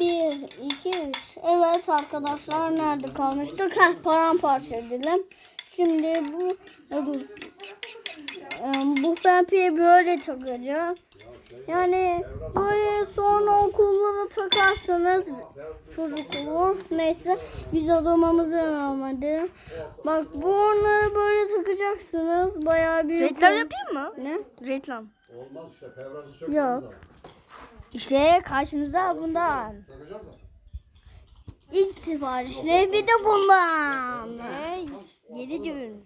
Bir, iki, üç. Evet arkadaşlar nerede kalmıştık? Heh, paramparça edelim. Şimdi bu dur. Ee, bu penpiyi böyle takacağız. Yani böyle sonra okullara takarsanız çocuk olur. Neyse biz adamımızı vermedi. Bak bu onları böyle takacaksınız. Bayağı büyük. Reklam yapayım mı? Ne? Reklam. Olmaz işte Yok. İşte karşınıza bundan. İlk siparişleri bir de bundan. Ve 7 düğün.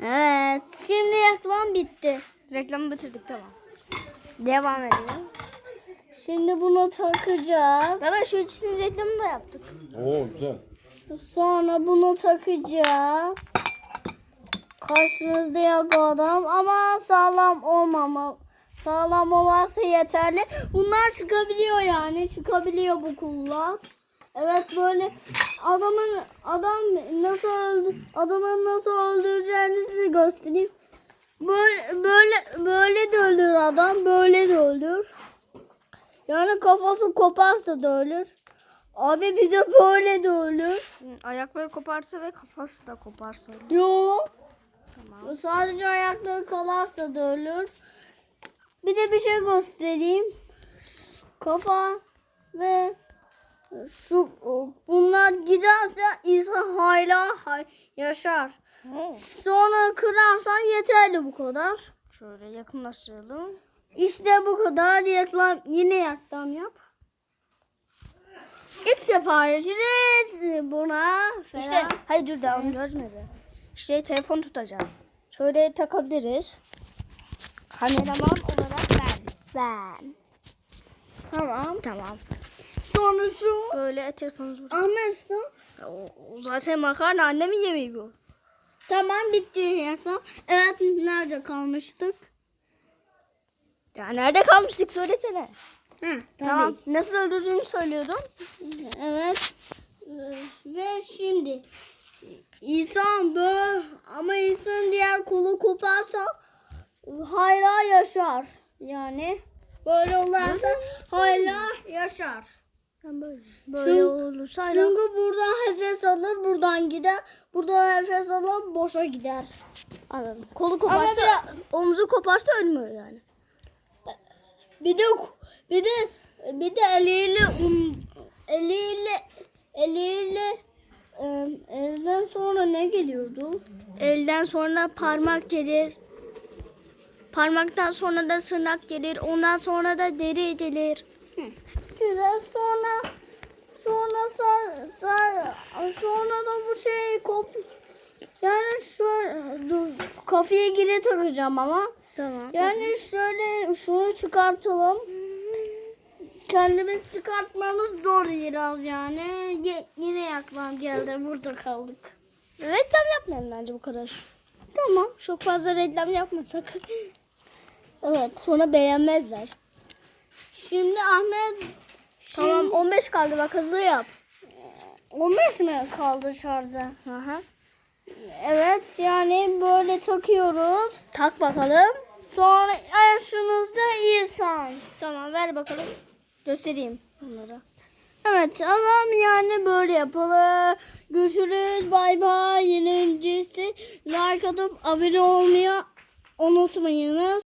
Evet şimdi reklam bitti. Reklamı bitirdik tamam. Devam edelim. Şimdi bunu takacağız. Baba şu ikisinin reklamını da yaptık. Oo güzel. Sonra bunu takacağız. Karşınızda yok adam ama sağlam olmama. Sağlam olarsa yeterli. Bunlar çıkabiliyor yani. Çıkabiliyor bu kullar. Evet böyle adamın adam nasıl öldü, adamın nasıl öldüreceğini size göstereyim. Böyle böyle böyle de ölür adam, böyle de ölür. Yani kafası koparsa da ölür. Abi bir de böyle de ölür. Ayakları koparsa ve kafası da koparsa. olur. Yo. Tamam. Sadece ayakları kalarsa da ölür. Bir de bir şey göstereyim. Kafa ve şu bunlar giderse insan hala hay- yaşar. Sonra kırarsan yeterli bu kadar. Şöyle yakınlaştıralım. İşte bu kadar. Reklam yine reklam yap. İlk siparişiniz buna falan. İşte hayır dur onu görmedi. İşte telefon tutacağım. Şöyle takabiliriz. Kameraman olarak ben. Ben. Tamam. Tamam. Sonra şu Böyle telefonumuz burada. Ahmet'sin. O, o zaten makarna annemin yemeği bu. Tamam bitti reklam. Evet nerede kalmıştık? Ya nerede kalmıştık söylesene. Hı, Tamam. Nasıl öldürdüğünü söylüyordum. Evet. Ee, Ve şimdi insan böyle ama insan diğer kolu koparsa hala yaşar. Yani böyle olursa hala yaşar. Böyle. Böyle Çünkü- olursa hala- Çünkü buradan nefes alır, buradan gider. Buradan nefes alır, boşa gider. Anladım. Kolu koparsa, omuzu koparsa ölmüyor yani. Bir de bir de bir de eliyle um, eliyle eliyle elden sonra ne geliyordu? Elden sonra parmak gelir. Parmaktan sonra da tırnak gelir. Ondan sonra da deri gelir. Güzel sonra sonra sa, sonra da bu şey kop yani şöyle dur şu kafaya geri takacağım ama Tamam. yani şöyle şunu çıkartalım. Kendimiz çıkartmamız zor biraz yani. Ye- yine yaklam geldi burada kaldık. Reklam yapmayalım bence bu kadar. Tamam. Çok fazla reklam yapmasak. Evet. Sonra beğenmezler. Şimdi Ahmet Tamam 15 kaldı bak hızlı yap. 15 mi kaldı şarjda? Aha. Evet yani böyle takıyoruz. Tak bakalım. Sonra yaşınızda insan. Tamam ver bakalım. Göstereyim onlara. Evet adam yani böyle yapılır. Görüşürüz. Bay bay. Yeni öncesi like atıp abone olmayı unutmayınız.